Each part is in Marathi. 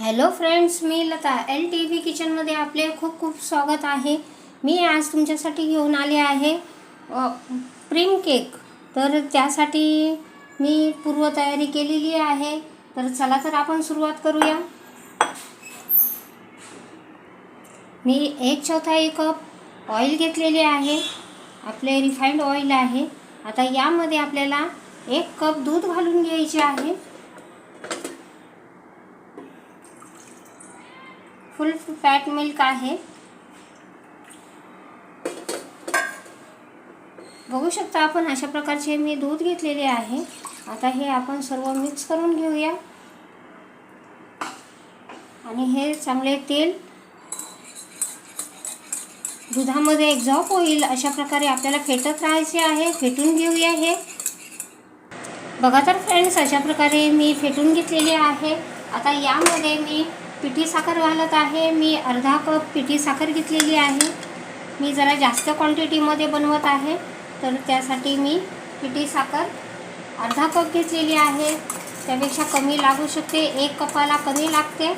हॅलो फ्रेंड्स मी लता एल टी व्ही किचनमध्ये आपले खूप खूप स्वागत आहे. मी आज तुमच्यासाठी घेऊन आले आहे अ, प्रीम केक. तर त्यासाठी मी पूर्वतयारी केलेली आहे. तर चला तर आपण सुरुवात करूया. मी एक चौथाई कप ऑइल घेतलेले आहे. आपले रिफाईंड ऑइल आहे. आता यामध्ये आपल्याला एक कप दूध घालून घ्यायचे आहे. फुल फॅट मिल्क आहे. बघू शकता आपण अशा प्रकारचे मी दूध घेतलेले आहे. आता हे आपण सर्व मिक्स करून घेऊया. आणि हे चांगले तेल दुधामध्ये एक्झॉप होईल अशा प्रकारे आपल्याला फेटत राहायचे आहे. फेटून घेऊया हे. बघा तर फ्रेंड्स अशा प्रकारे मी फेटून घेतलेले आहे. आता यामध्ये मी पिठी साखर घालत आहे. मी अर्धा कप पिठी साखर घेतलेली आहे. मी जरा जास्त क्वांटिटीमध्ये बनवत आहे. तर त्यासाठी मी पिठी साखर अर्धा कप घेतलेली आहे. त्यापेक्षा कमी लागू शकते. एक कपाला कमी लागते.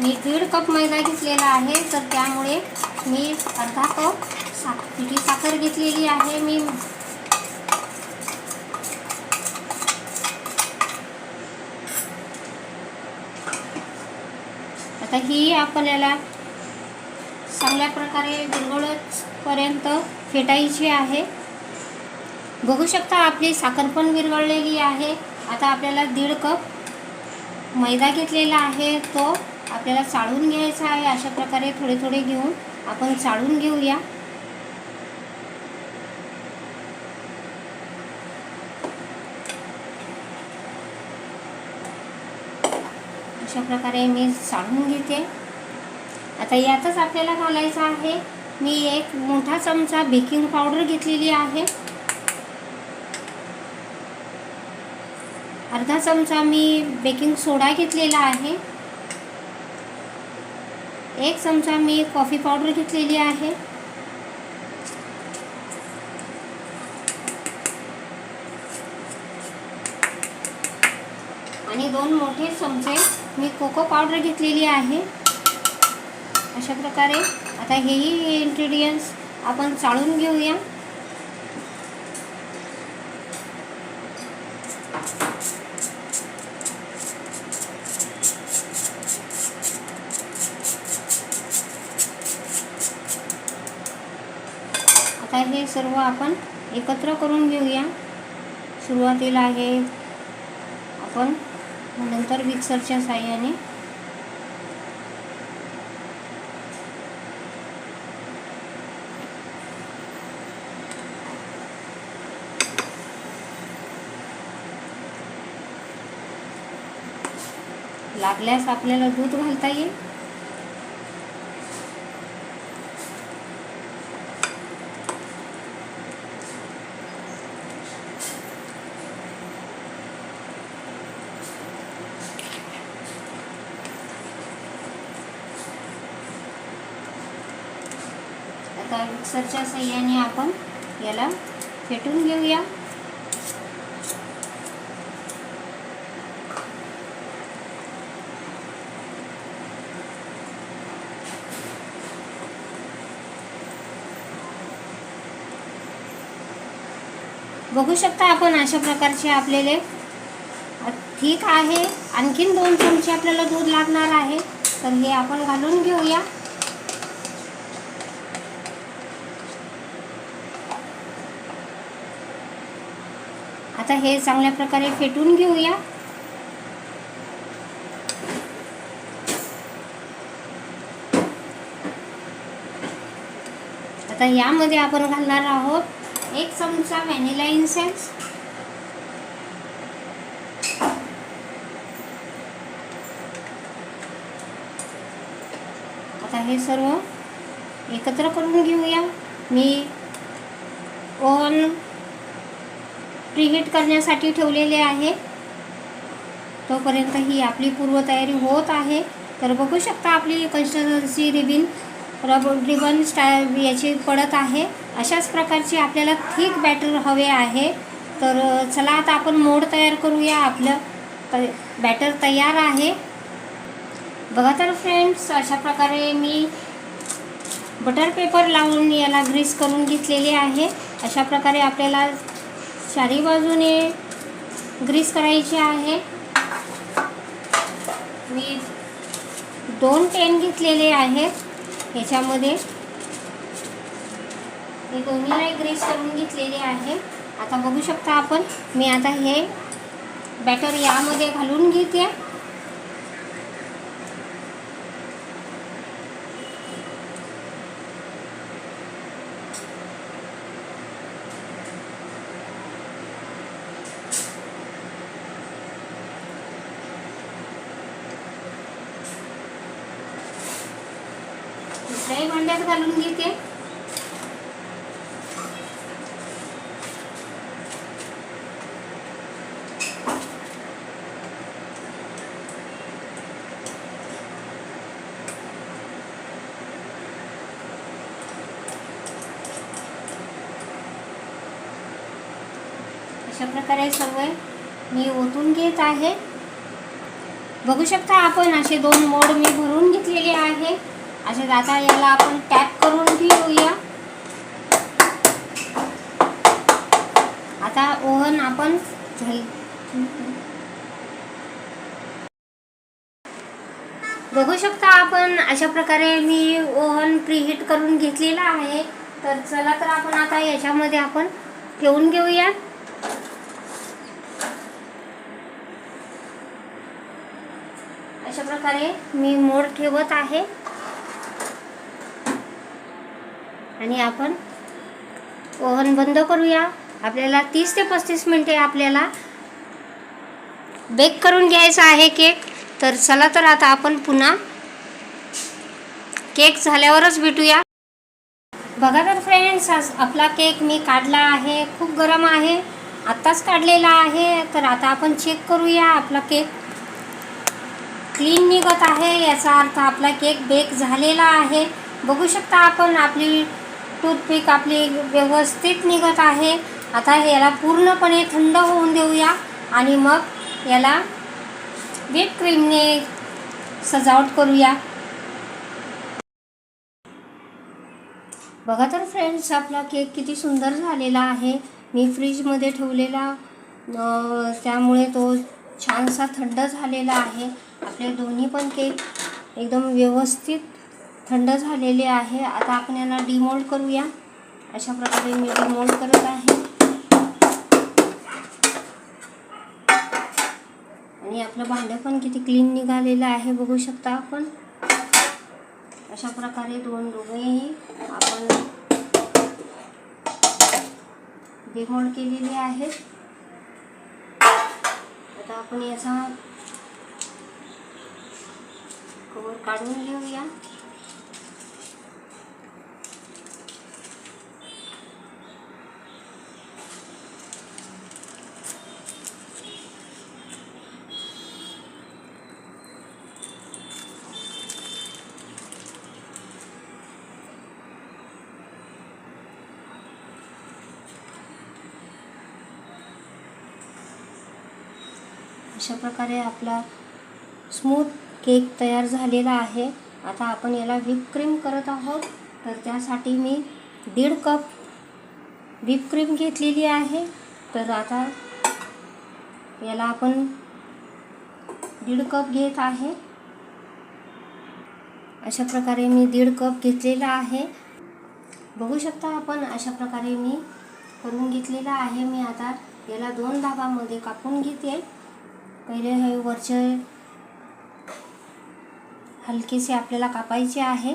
मी दीड कप मैदा घेतलेला आहे. तर त्यामुळे मी अर्धा कप सा पिठी साखर घेतलेली आहे. मी आता ही आपल्याला चांगल्या प्रकारे विरगळतपर्यंत फेटायची आहे. बघू शकता आपली साखर पण विरगळलेली आहे. आता आपल्याला दीड कप मैदा घेतलेला आहे. तो आपल्याला चाळून घ्यायचा आहे. अशा प्रकारे थोडे थोडे घेऊन आपण चाळून घेऊया. अशा प्रकारे मी चाळून घेते. आता यातच आपल्याला घालायचं आहे. मी एक मोठा चमचा बेकिंग पावडर घेतलेली आहे. अर्धा चमचा मी बेकिंग सोडा घेतलेला आहे. एक चमचा मी कॉफी पावडर घेतलेली आहे. आणि दोन मोठे चमचे मी कोको पावडर घेतलेली आहे. अशा प्रकारे आता हेही इन्ग्रेडियंट्स आपण चाळून घेऊया. आता हे सर्व आपण एकत्र करून घेऊया. सुरुवातीला हे आपण नंतर मिक्सरच्या साह्याने लागल्यास आपल्याला दूध घालता येईल आता मिक्सरच्या सह्याने आपण याला फेटून घेऊया. बघू शकता आपण अशा प्रकारचे आपल्याला ठीक आहे. आणखीन दोन चमचे आपल्याला दूध लागणार आहे. तर हे आपण घालून घेऊया. आता हे चांगल्या प्रकारे फेटून घेऊया. आता यामध्ये आपण घालणार आहोत एक चमचा व्हॅनिला इन्सेन्स आता हे सर्व एकत्र करून घेऊया. मी ओव्हन प्रीहीट करण्यासाठी ठेवलेले आहे. तोपर्यंत ही आपली पूर्वतयारी होत आहे. तर बघू शकता आपली कन्स्टन्सी रिबिन रब रिबन स्टाय याची पडत आहे. अशाच प्रकारची आपल्याला थिक बॅटर हवे आहे. तर चला आता आपण मोड तयार करूया. आपलं बॅटर तयार आहे. बघा तर फ्रेंड्स अशा प्रकारे मी बटर पेपर लावून याला ग्रीस करून घेतलेले आहे. अशा प्रकारे आपल्याला चारी बाजूने ग्रीस करायची आहे. मी दोन पेन घेतलेले आहेत. ह्याच्यामध्ये हे दोन्हीला ग्रीस करून घेतलेले आहे. आता बघू शकता आपण. मी आता हे बॅटर यामध्ये घालून घेते दुसऱ्याही भांड्यात घालून घेते अशा प्रकारे सर्व मी ओतून घेत आहे. बघू शकता आपण असे दोन मोड मी भरून घेतलेले आहे. असे आता याला आपण टॅप करून घेऊया. आता ओव्हन आपण बघू शकता आपण अशा प्रकारे मी ओव्हन प्रीहीट करून घेतलेला आहे. तर चला तर आपण आता याच्यामध्ये आपण ठेवून घेऊया प्रकारे मी मोड ठेवत आहे. आणि आपण ओव्हन बंद करूया. आपल्याला तीस ते पस्तीस मिनटे आपल्याला बेक करून घ्यायचा आहे केक. तर चला तर आता आपण पुन्हा केक झाल्यावरच भेटूया. बघा तर फ्रेंड्स आज आपला केक मी काढला आहे. खूप गरम आहे. आत्ताच काढलेला आहे. तर आता आपण चेक करूया आपला केक. क्लीन निघत आहे याचा अर्थ आपला केक बेक झालेला आहे. बघू शकता आपण आपली टूथपिक आपली व्यवस्थित निघत आहे. आता याला पूर्णपणे थंड होऊन देऊया आणि मग याला व्हीप क्रीमने सजावट करूया. बघा तर फ्रेंड्स आपला केक किती सुंदर झालेला आहे. मी फ्रीजमध्ये ठेवलेला त्यामुळे तो छानसा थंड झालेला आहे. आपले दोन्ही पण केक एकदम व्यवस्थित थंड झालेले आहे. आता आपण याला डिमोल्ड करूया. अशा प्रकारे मी डिमोल्ड करत आहे. आणि आपलं भांडं पण किती क्लीन निघालेलं आहे बघू शकता आपण. अशा प्रकारे दोन दोघेही आपण डिमोल्ड केलेले आहेत. आता आपण याचा कवर काढून घेऊया. अशा प्रकारे आपला स्मूथ केक तयार झालेला आहे. आता आपण याला व्हिपक्रीम करत आहोत. तर त्यासाठी मी दीड कप व्हीप क्रीम घेतलेली आहे. तर आता याला आपण दीड कप घेत आहे. अशा प्रकारे मी दीड कप घेतलेला आहे. बघू शकता आपण अशा प्रकारे मी करून घेतलेला आहे. मी आता याला दोन भागामध्ये कापून घेते. पहिले हे वरचे हलकेसे आपल्याला कापायचे आहे.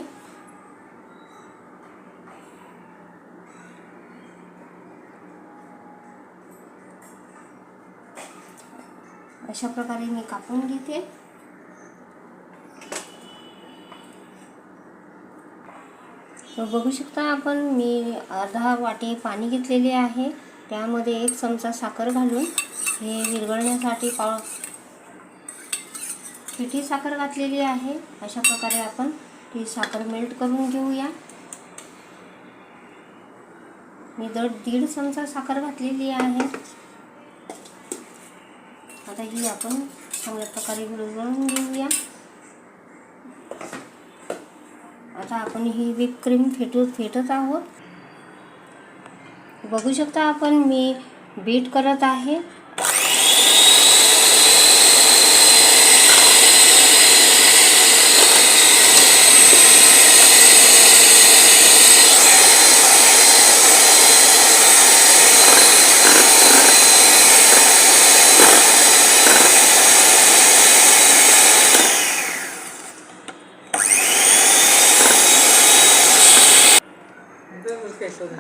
अशा प्रकारे मी कापून घेते. बघू शकता आपण मी अर्धा वाटी पाणी घेतलेले आहे. त्यामध्ये एक चमचा साखर घालून हे विरघळण्यासाठी पाव पिठी साखर घातलेली आहे. अशा प्रकारे आपण ती साखर मेल्ट करून घेऊया. मी दर दीड चमचा साखर घातलेली आहे. आता ही आपण चांगल्या प्रकारे विरघळून घेऊया. आता आपण ही व्हिप क्रीम फेटू फेटत आहोत. बघू शकता आपण मी बीट करत आहे.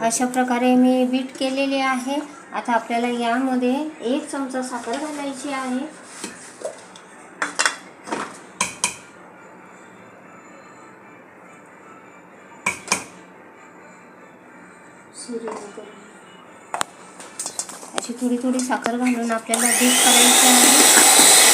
अशा प्रकारे मी बीट केलेले आहे. आता आपल्याला यामध्ये एक चमचा साखर घालायची आहे. अशी थोडी थोडी साखर घालून आपल्याला बीट करायची आहे.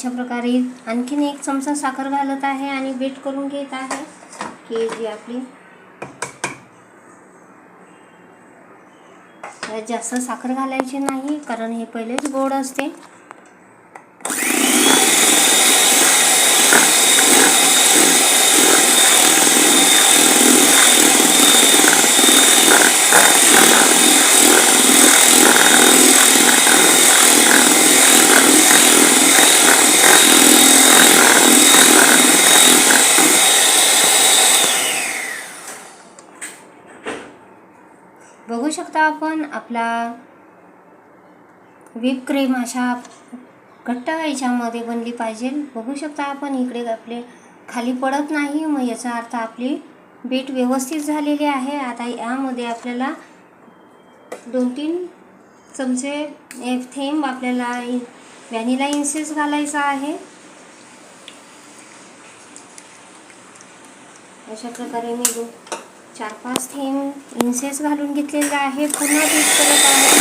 अशा प्रकारे आणखीन एक चमचा साखर घालत आहे आणि बीट करून घेत आहे. की जी आपली. जास्त साखर घालायची नाही कारण हे पहिलेच गोड असते बघू शकता आपण आपला व्हिप क्रीम अशा घट्ट याच्यामध्ये बनली पाहिजे. बघू शकता आपण इकडे आपले खाली पडत नाही. मग याचा अर्थ आपली बीट व्यवस्थित झालेली आहे. आता यामध्ये आपल्याला दोन तीन चमचे एक थेंब आपल्याला व्हॅनिला इन्सेस घालायचा आहे. अशा प्रकारे मी चार पाच थेंब इन्सेस घालून घेतलेला आहे. पुन्हा बीट करत आहे.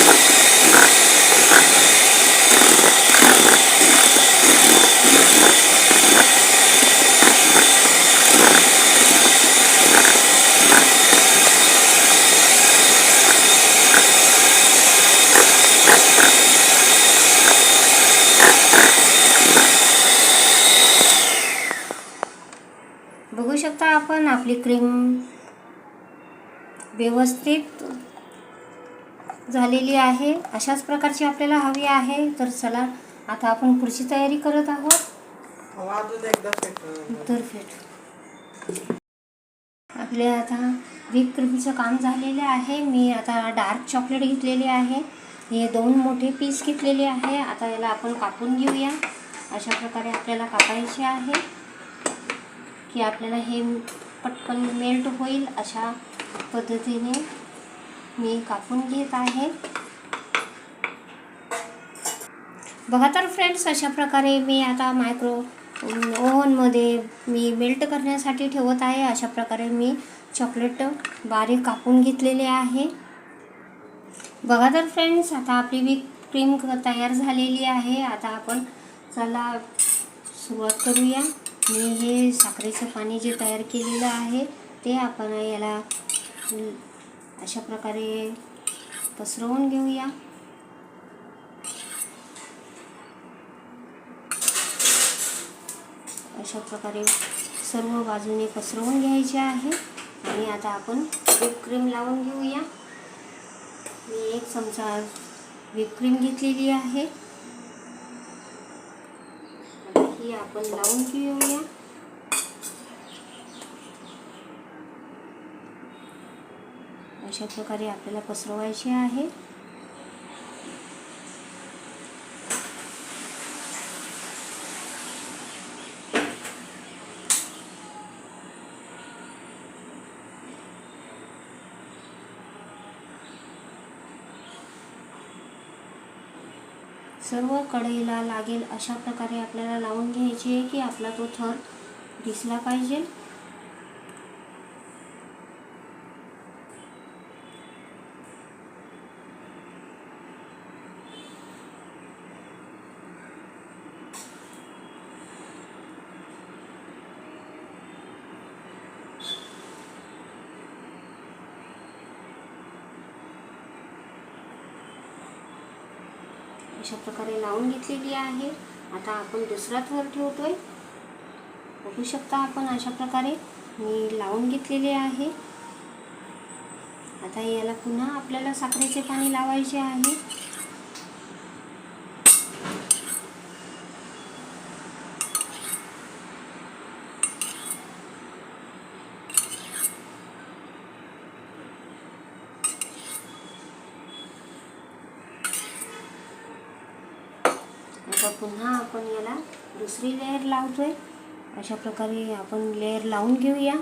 बघू शकता आपण आपली क्रीम व्यवस्थित झालेली आहे. अशाच प्रकारची आपल्याला हवी आहे. तर चला आता आपण पुढची तयारी करत आहोत. तर फेट आपले आता व्हिप क्रीमचं काम झालेले आहे. मी आता डार्क चॉकलेट घेतलेले आहे. हे दोन मोठे पीस घेतलेले आहे. आता याला आपण कापून घेऊया. अशा प्रकारे आपल्याला कापायचे आहे. की आपल्याला हे पटकन मेल्ट होईल अशा पद्धतीने मी कापून घेत आहे. बघा तर फ्रेंड्स अशा प्रकारे मी आता मायक्रो ओव्हनमध्ये मी मेल्ट करण्यासाठी ठेवत आहे. अशा प्रकारे मी चॉकलेट बारीक कापून घेतलेले आहे. बघा तर फ्रेंड्स आता आपली वी क्रीम तयार झालेली आहे. आता आपण चला सुरुवात करूया. मी हे साखरेचं पाणी जे तयार केलेलं आहे ते आपण याला अशा प्रकारे पसरवून घेऊया. अशा प्रकारे सर्व बाजूने पसरवून घ्यायचे आहे. आणि आता आपण व्हिप क्रीम लावून घेऊया. मी एक चमचा व्हिप क्रीम घेतलेली आहे. ही आपण लावून घेऊया. अशा प्रकारे आपल्याला पसरवायचे आहे. सर्व कढईला लागेल अशा प्रकारे आपल्याला लावून घ्यायचे आहे की आपला तो थर दिसला पाहिजे. अशा प्रकारे लावून घेतलेली आहे. आता आपण दुसरा थर ठेवतोय. बघू शकता आपण अशा प्रकारे मी लावून घेतलेले आहे. आता याला पुन्हा आपल्याला साखरेचे पाणी लावायचे आहे. आता पुन्हा आपण याला दुसरी लेअर लावतोय. अशा प्रकारे आपण लेअर लावून घेऊया.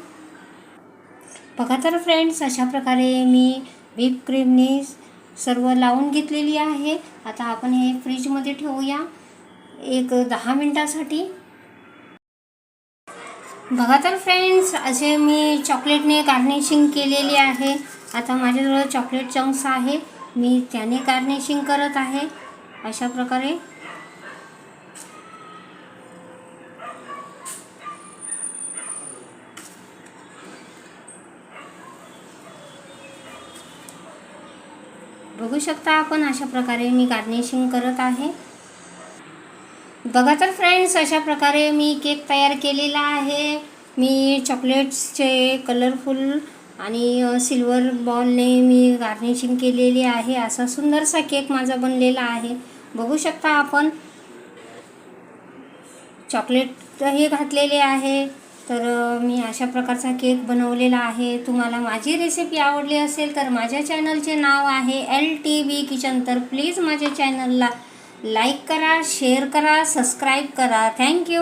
बघा तर फ्रेंड्स अशा प्रकारे मी व्हीप क्रीमने सर्व लावून घेतलेली आहे. आता आपण हे फ्रीजमध्ये ठेवूया. एक दहा मिनटासाठी. बघा तर फ्रेंड्स असे मी चॉकलेटने गार्निशिंग केलेली आहे. आता माझ्याजवळ चॉकलेट चंक्स आहे. मी त्याने गार्निशिंग करत आहे. अशा प्रकारे बघू शकता आपण अशा प्रकारे मी गार्निशिंग करत आहे. बघा तर फ्रेंड्स अशा प्रकारे मी केक तयार केलेला आहे. मी चॉकलेट्सचे कलरफुल आणि सिल्वर बॉलने मी गार्निशिंग केलेली आहे. असा सुंदरसा केक माझा बनलेला आहे. बघू शकता आपण. चॉकलेटही घातलेले आहे. तर मी अशा प्रकारचा केक बनवलेला आहे. तुम्हाला माझी रेसिपी आवडली असेल तर माझ्या चॅनलचे नाव आहे एल टी व्ही किचन तर प्लीज माझ्या चॅनलला लाईक करा शेअर करा सबस्क्राईब करा. थँक्यू